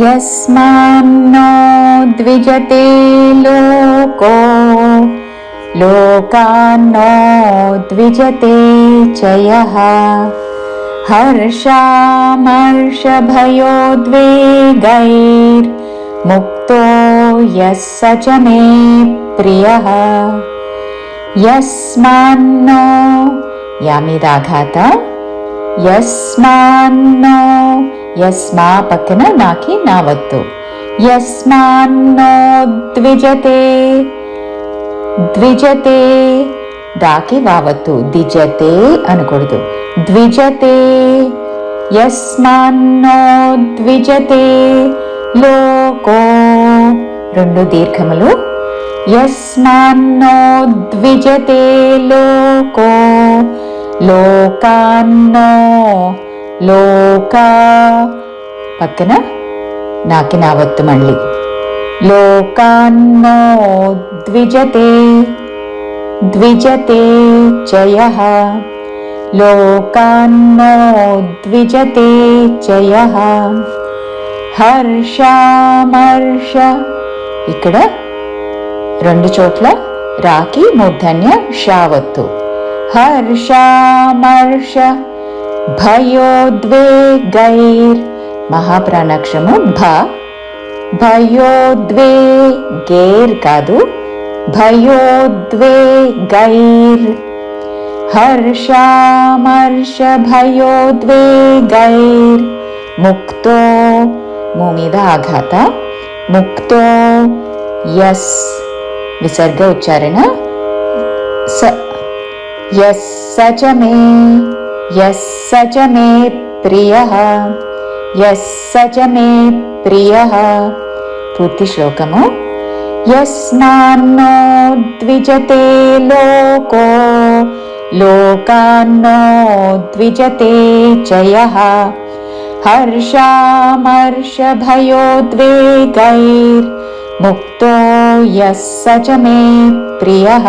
यस्मान्नो द्विजते लोको लोकान्नो द्विजते च यः। हर्षामर्षभयोद्वेगैर्मुक्तो यः स च मे प्रियः। यस्मान्नो यामिदाघात यस्मान्नो యస్మా పక్కన నాకి నా వత్తు యస్మాన్నో ద్విజతే ద్విజతే దాకి వావద్దు. ద్విజతే అనకూడదు. ద్విజతే యస్మాన్నో ద్విజతే లోకో రెండు దీర్ఘములు. యస్మాన్నో ద్విజతే లోకో లోకాన్నో లోకా. పక్కన నాకి నా వత్తు మళ్ళీ. లోకాన్నో ద్విజతే. ద్విజతే జయ. లోకాన్నో ద్విజతే జయ. హర్షామర్ష. ఇక్కడ రెండు చోట్ల రాకి మూర్ధన్య షావత్తు హర్షామర్ష. భయోద్వేగైర్ మహాప్రాణాక్షము భ. భయోద్వే గేర్ కాదు భయోద్వేగైర్. హర్షామర్ష భయోద్వేగైర్ ముక్తో మూ మీద ఆఘాత. ముక్తో ఎస్ విసర్గ ఉచ్చారణ స. ఎస్ సచమే చ మే యస్ స చ మే ప్రియ యస్ స చ మే ప్రియ పూర్తి శ్లోకము యస్మాన్నో ద్విజతే లోకో లోకాన్నో ద్విజతే చయ हर्षामर्षभयोद्वेगैर्मुक्तो यः स च मे प्रियः